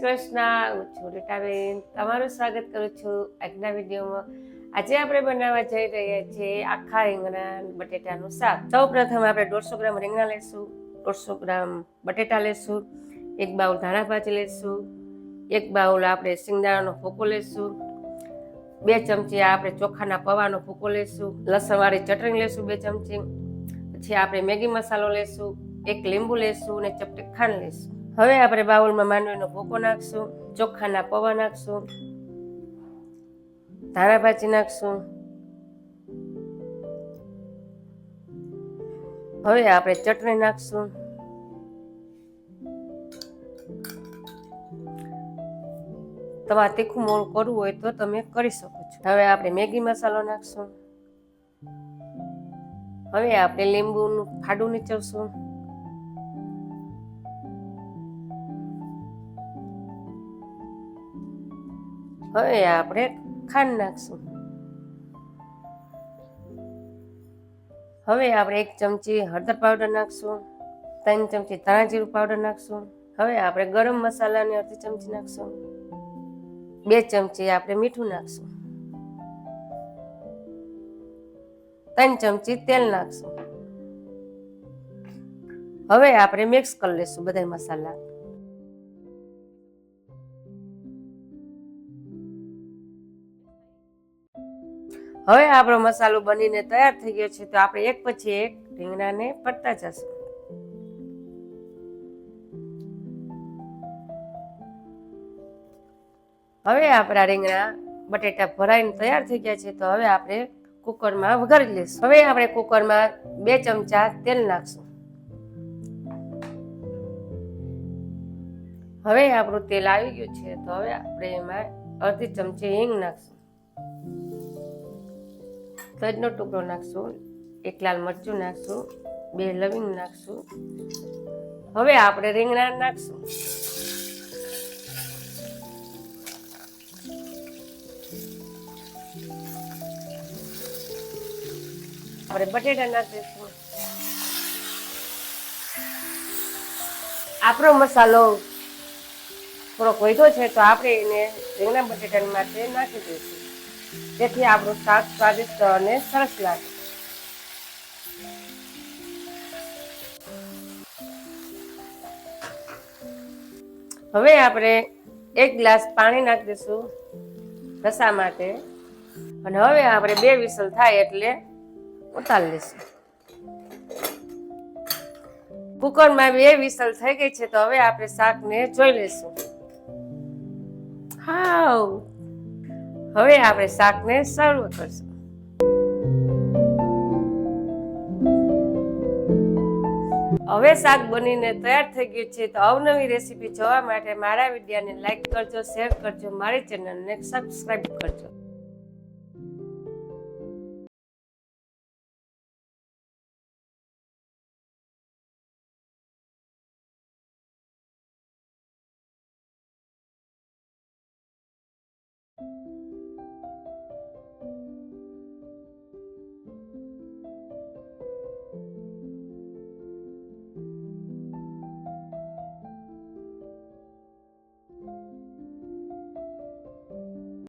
શ્રી કૃષ્ણ, હું છું રીટાબેન. તમારું સ્વાગત કરું છું આજના વિડીયોમાં. આજે આપણે બનાવવા જઈ રહ્યા છીએ આખા રીંગણા બટેટાનું શાક. સૌ પ્રથમ આપણે દોઢસો ગ્રામ રીંગણા લેશું દોઢસો ગ્રામ બટેટા લેશું એક બાઉલ ધાણા ભાજી લેશું એક બાઉલ આપણે સિંગદાણાનો ભૂકો લેશું બે ચમચી આપણે ચોખાના પવાનો ભૂકો લેશું લસણવાળી ચટણી લેશું બે ચમચી, પછી આપણે મેગી મસાલો લેશું એક લીંબુ લેશું અને ચપટી ખાંડ લેશું હવે આપણે બાઉલમાં માંડવીનો ભૂકો નાખશું ચોખાના પૌવા નાખશું, ધાણા ભાજી નાખશું. હવે આપણે ચટણી નાખશું. તમારે તીખું મોળું કરવું હોય તો તમે કરી શકો છો. હવે આપણે મેગી મસાલો નાખશું. હવે આપણે લીંબુનું ફાડું નીચવશું. હવે આપણે ખાંડ નાખશું. હવે આપણે એક ચમચી હળદર પાવડર નાખશું, ત્રણ ચમચી ધાણા જીરું પાવડર નાખશું, હવે આપણે ગરમ મસાલાની અડધી ચમચી નાખશું, બે ચમચી આપણે મીઠું નાખશું, ત્રણ ચમચી તેલ નાખશું. હવે આપણે મિક્સ કરી લઈશું બધા મસાલા. હવે આપણો મસાલો બનીને તૈયાર થઈ ગયો છે, તો આપણે એક પછી એક રીંગણાને પડતા જશું. હવે આપણા રીંગણા બટેટા ભરાઈને તૈયાર થઈ ગયા છે, તો હવે આપણે કુકરમાં વઘારી લઈશું. હવે આપણે કુકરમાં બે ચમચા તેલ નાખશું. હવે આપણું તેલ આવી ગયું છે, તો હવે આપણે એમાં અડધી ચમચી હિંગ નાખશું. તજનો ટુકડો નાખશું, એક લાલ મરચું નાખશું, બે લવિંગ નાખશું. હવે આપણે રીંગણા નાખશું. આપણે બટેટા નાખી દઈશું. આપણો મસાલો થોડોક વધ્યો છે, તો આપણે એને રીંગણા બટેટા માટે નાખી દઈશું. જેથી આપણું શાક સ્વાદિષ્ટ અને સરસ લાગે. હવે આપણે એક ગ્લાસ પાણી નાખી દઈશું રસા માટે. અને હવે આપણે બે વિસલ થાય એટલે ઉતારી લઈશું. કુકરમાં બે વિસલ થઈ ગઈ છે તો હવે આપણે શાકને જોઈ લઈશું. હાવ હવે આપણે શાકને સર્વ કરશું. હવે શાક બનીને તૈયાર થઈ ગયું છે, તો અવનવી રેસીપી જોવા માટે મારા વિડીયોને લાઈક કરજો, શેર કરજો, મારી ચેનલને સબસ્ક્રાઈબ કરજો.